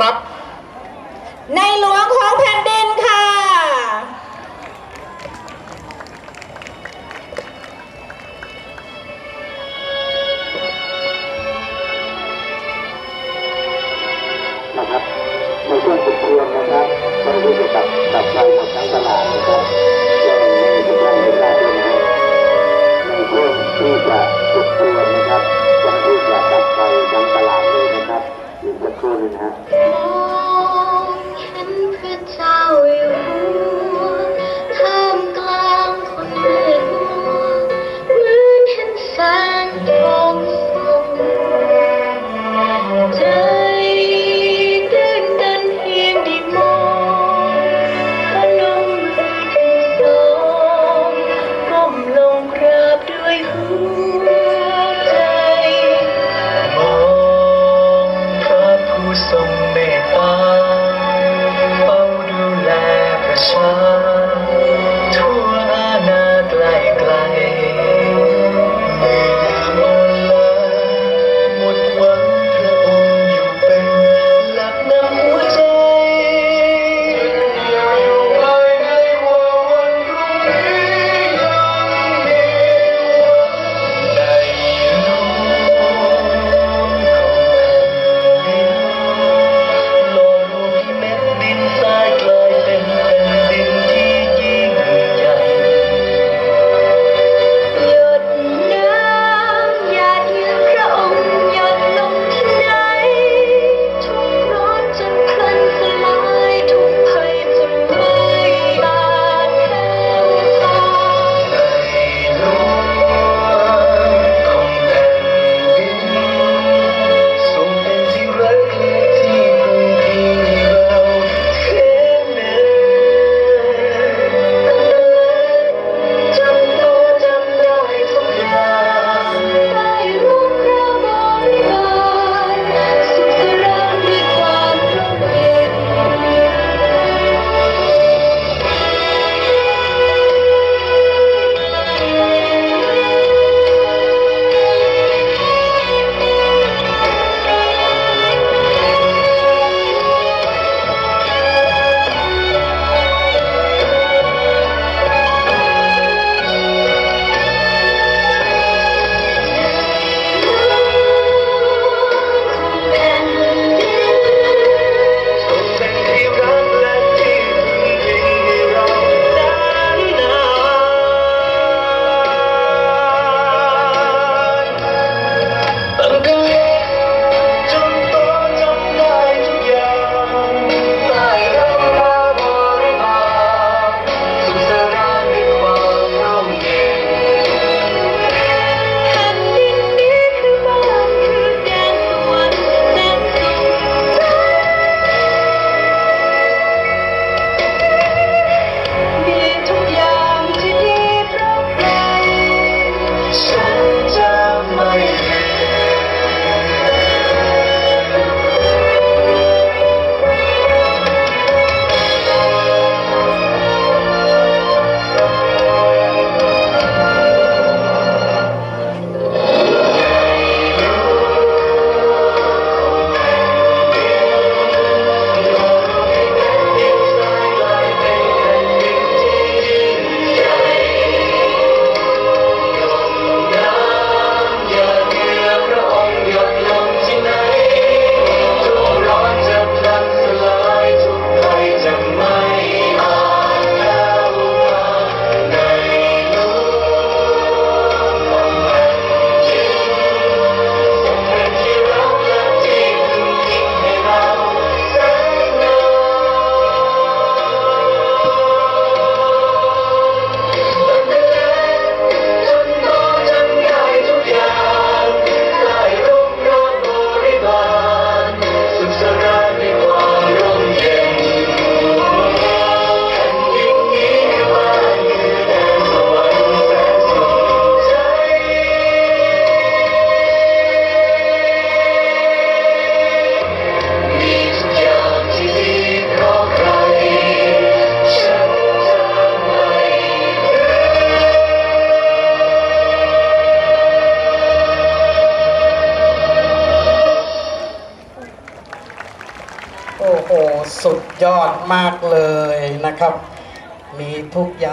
รับ ในหลวงของแผ่นดินค่ะ นะครับในช่วงสุดเทียนนะครับมันรู้สึกกับกับใจห เลยนะ สุดยอดมากเลยนะครับ มีทุกอย่าง